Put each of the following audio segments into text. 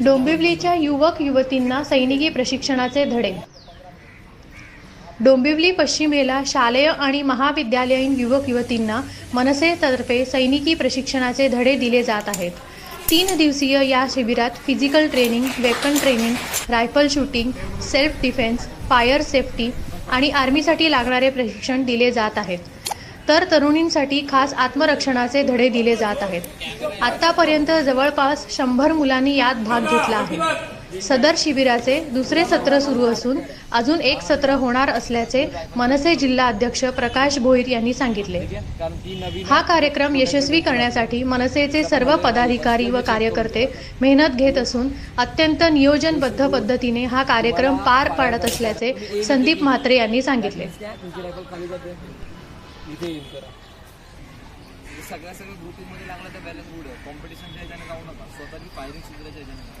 डोंबिवलीच्या युवक युवतींना सैनिकी प्रशिक्षणाचे धडे. डोंबिवली पश्चिमेला शालेय आणि महाविद्यालयीन युवक युवतींना मनसेतर्फे सैनिकी प्रशिक्षणाचे धडे दिले जात आहेत. तीन दिवसीय या शिबिरात physical training weapon training rifle shooting self defence fire safety आणि आर्मीसाठी लागणारे प्रशिक्षण दिले जात आहेत. तर तरुणींसाठी खास आत्मरक्षणाचे धडे दिले जात आहेत. आतापर्यंत जवळपास शंभर मुलांनी यात भाग घेतला आहे. सदर शिबिराचे दुसरे सत्र सुरू असून अजून एक सत्र होणार असल्याचे मनसे जिल्हा अध्यक्ष प्रकाश भोईर यांनी सांगितले. हा कार्यक्रम यशस्वी करण्यासाठी मनसेचे सर्व पदाधिकारी व कार्यकर्ते मेहनत घेत असून अत्यंत नियोजनबद्ध पद्धतीने हा कार्यक्रम पार पाडत असल्याचे संदीप म्हात्रे यांनी सांगितले. इथे येऊन करा. म्हणजे सगळ्या सगळ्या ग्रुपिंगमध्ये लागला तर बॅलन्स उड आहे. कॉम्पिटिशनच्या ह्याच्याने जाऊ नका. स्वतःची फायरिंग सुधारायच्या ह्याच्याने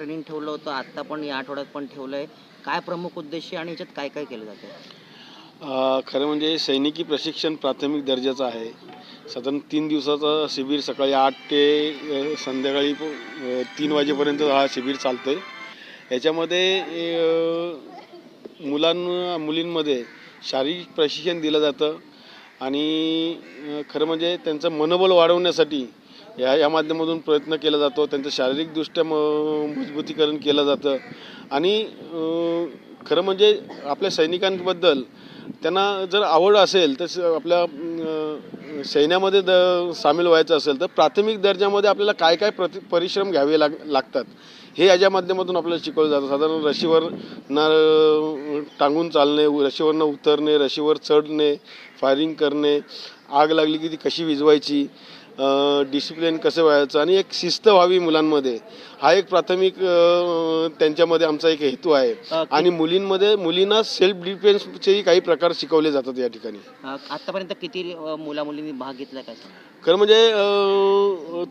ट्रेनिंग ठेवलं होतं आत्ता पण या आठवड्यात पण ठेवलं आहे काय प्रमुख उद्देश आहे आणि याच्यात काय काय केलं जातं खरं म्हणजे सैनिकी प्रशिक्षण प्राथमिक दर्जाचं आहे. साधारण तीन दिवसाचं शिबिर सकाळी आठ ते संध्याकाळी तीन वाजेपर्यंत हा शिबिर चालतं आहे याच्यामध्ये मुलां मुलींमध्ये शारीरिक प्रशिक्षण दिलं जातं आणि खरं म्हणजे त्यांचं मनोबल वाढवण्यासाठी या या माध्यमातून प्रयत्न केला जातो. त्यांचं शारीरिकदृष्ट्या म मजबूतीकरण केलं जातं. आणि खरं म्हणजे आपल्या सैनिकांबद्दल त्यांना जर आवड असेल तर स- आपल्या सैन्यामध्ये द सामील व्हायचं असेल तर प्राथमिक दर्जामध्ये आपल्याला काय काय प्रति परिश्रम घ्यावे लाग लागतात हे याच्या माध्यमातून आपल्याला शिकवलं जातं. साधारण रशीवर न टांगून चालणे रशीवरनं उतरणे रशीवर चढणे फायरिंग करणे आग लागली की ती कशी विझवायची डिसिप्लिन कसं व्हायचं आणि एक शिस्त व्हावी मुलांमध्ये. हा एक प्राथमिक त्यांच्यामध्ये आमचा एक हेतू आहे. आणि मुलींमध्ये मुलींना सेल्फ डिफेन्सचेही काही प्रकार शिकवले जातात या ठिकाणी. अं, आत्तापर्यंत किती मुला मुलींनी भाग घेतला काय? खरं म्हणजे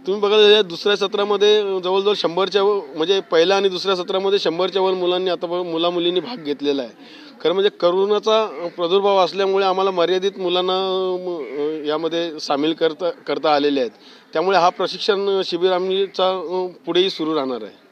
तुम्ही बघायला गेलं, दुसऱ्या सत्रामध्ये जवळजवळ शंभरच्या व- म्हणजे पहिल्या आणि दुसऱ्या सत्रामध्ये शंभरच्या वर मुलांनी आता मुला मुलींनी भाग घेतलेला आहे. खरं म्हणजे करोनाचा प्रादुर्भाव असल्यामुळे आम्हाला मर्यादित मुलांना यामध्ये सामील करता करता आलेले आहेत. त्यामुळे हा प्रशिक्षण शिबिर आम्हीचा पुढेही सुरू राहणार आहे.